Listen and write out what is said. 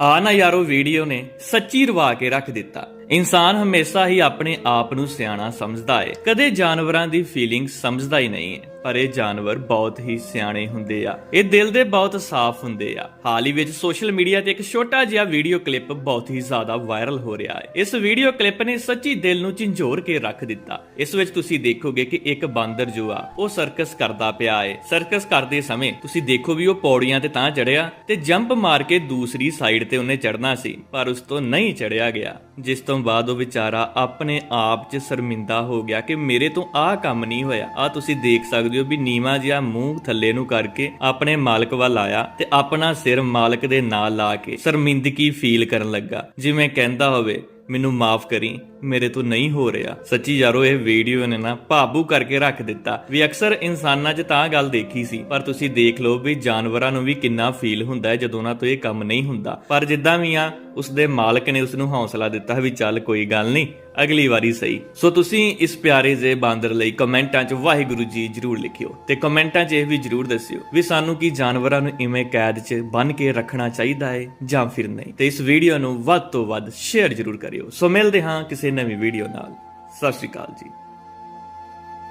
ਆ ਨਾ ਯਾਰੋ ਵੀਡੀਓ ਨੇ ਸੱਚੀ ਰਵਾ ਕੇ ਰੱਖ ਦਿੱਤਾ। ਇਨਸਾਨ ਹਮੇਸ਼ਾ ਹੀ ਆਪਣੇ ਆਪ ਨੂੰ ਸਿਆਣਾ ਸਮਝਦਾ ਏ। ਕਦੇ ਜਾਨਵਰਾਂ ਦੀ ਫੀਲਿੰਗ ਸਮਝਦਾ ਹੀ ਨਹੀਂ ਹੈ ਪਰ ਇਹ ਜਾਨਵਰ ਬਹੁਤ ਹੀ ਸਿਆਣੇ ਹੁੰਦੇ ਆ। ਇਹ ਦਿਲ ਦੇ ਬਹੁਤ ਸਾਫ਼ ਹੁੰਦੇ ਆ। ਹਾਲ ਹੀ ਵਿੱਚ ਸੋਸ਼ਲ ਮੀਡੀਆ ਤੇ ਇੱਕ ਛੋਟਾ ਜਿਹਾ ਵੀਡੀਓ ਕਲਿੱਪ ਬਹੁਤ ਹੀ ਜ਼ਿਆਦਾ ਵਾਇਰਲ ਹੋ ਰਿਹਾ ਹੈ ਇਸ ਵੀਡੀਓ ਕਲਿੱਪ ਨੇ ਸੱਚੀ ਦਿਲ ਨੂੰ ਝੰਜੋਰ ਕੇ ਰੱਖ ਦਿੱਤਾ। ਇਸ ਵਿੱਚ ਤੁਸੀਂ ਦੇਖੋਗੇ ਕਿ ਇੱਕ ਬਾਂਦਰ ਜੋ ਆ, ਉਹ ਸਰਕਸ ਕਰਦਾ ਪਿਆ ਹੈ ਸਰਕਸ ਕਰਦੇ ਸਮੇਂ ਤੁਸੀਂ ਦੇਖੋ ਵੀ ਉਹ ਪੌੜੀਆਂ ਤੇ ਤਾਂ ਚੜਿਆ ਤੇ ਜੰਪ ਮਾਰ ਕੇ ਦੂਸਰੀ ਸਾਈਡ ਤੇ ਉਹਨੇ ਚੜਨਾ ਸੀ, ਪਰ ਉਸ ਤੋਂ ਨਹੀਂ ਚੜਿਆ ਗਿਆ, ਜਿਸ ਤੋਂ ਬਾਅਦ ਉਹ ਵਿਚਾਰਾ ਆਪਣੇ ਆਪ 'ਚ ਸ਼ਰਮਿੰਦਾ ਹੋ ਗਿਆ ਕਿ ਮੇਰੇ ਤੋਂ ਆਹ ਕੰਮ ਨਹੀਂ ਹੋਇਆ। ਆ ਤੁਸੀਂ ਦੇਖ ਸਕਦੇ ਹੋ ਵੀ ਨੀਵਾ ਜਿਹਾ ਮੂੰਹ ਥੱਲੇ ਨੂੰ ਕਰਕੇ ਆਪਣੇ ਮਾਲਕ ਵੱਲ ਆਇਆ ਤੇ ਆਪਣਾ ਸਿਰ ਮਾਲਕ ਦੇ ਨਾਲ ਲਾ ਕੇ ਸ਼ਰਮਿੰਦਗੀ ਫੀਲ ਕਰਨ ਲੱਗਾ। ਜਿਵੇਂ ਕਹਿੰਦਾ ਹੋਵੇ ਮੈਨੂੰ ਮਾਫ ਕਰੀ, ਮੇਰੇ ਤੋਂ ਨਹੀਂ ਹੋ ਰਿਹਾ। ਸੱਚੀ ਯਾਰੋ, ਇਹ ਵੀਡੀਓ ਨੇ ਨਾ ਭਾਬੂ ਕਰਕੇ ਰੱਖ ਦਿੱਤਾ। ਵੀ ਅਕਸਰ ਇਨਸਾਨਾਂ 'ਚ ਤਾਂ ਗੱਲ ਦੇਖੀ ਸੀ, ਪਰ ਤੁਸੀਂ ਦੇਖ ਲਓ ਵੀ ਜਾਨਵਰਾਂ ਨੂੰ ਵੀ ਕਿੰਨਾ ਫੀਲ ਹੁੰਦਾ ਹੈ ਜਦੋਂ ਉਹਨਾਂ ਤੋਂ ਇਹ ਕੰਮ ਨਹੀਂ ਹੁੰਦਾ। ਪਰ ਜਿੱਦਾਂ ਵੀ ਆ, ਉਸਦੇ ਮਾਲਕ ਨੇ ਉਸ ਨੂੰ ਹੌਸਲਾ ਦਿੱਤਾ ਵੀ ਚੱਲ ਕੋਈ ਗੱਲ ਨਹੀਂ। ਅਗਲੀ ਵਾਰੀ ਸਹੀ। ਸੋ ਤੁਸੀਂ ਇਸ ਪਿਆਰੇ ਜਿਹੇ ਬਾਂਦਰ ਲਈ ਕਮੈਂਟਾਂ 'ਚ ਵਾਹਿਗੁਰੂ ਜੀ ਜਰੂਰ ਲਿਖਿਓ ਤੇ ਕਮੈਂਟਾਂ 'ਚ ਇਹ ਵੀ ਜਰੂਰ ਦੱਸਿਓ ਵੀ ਸਾਨੂੰ ਕੀ ਜਾਨਵਰਾਂ ਨੂੰ ਇਵੇਂ ਕੈਦ 'ਚ ਬੰਨ ਕੇ ਰੱਖਣਾ ਚਾਹੀਦਾ ਹੈ ਜਾਂ ਫਿਰ ਨਹੀਂ। ਤੇ ਇਸ ਵੀਡੀਓ ਨੂੰ ਵੱਧ ਤੋਂ ਵੱਧ ਸ਼ੇਅਰ ਜਰੂਰ ਕਰਿਓ। ਸੋ ਮਿਲਦੇ ਹਾਂ ਕਿਸੇ ਨਵੀਂ ਵੀਡੀਓ ਨਾਲ। ਸਤਿ ਸ਼੍ਰੀ ਅਕਾਲ ਜੀ।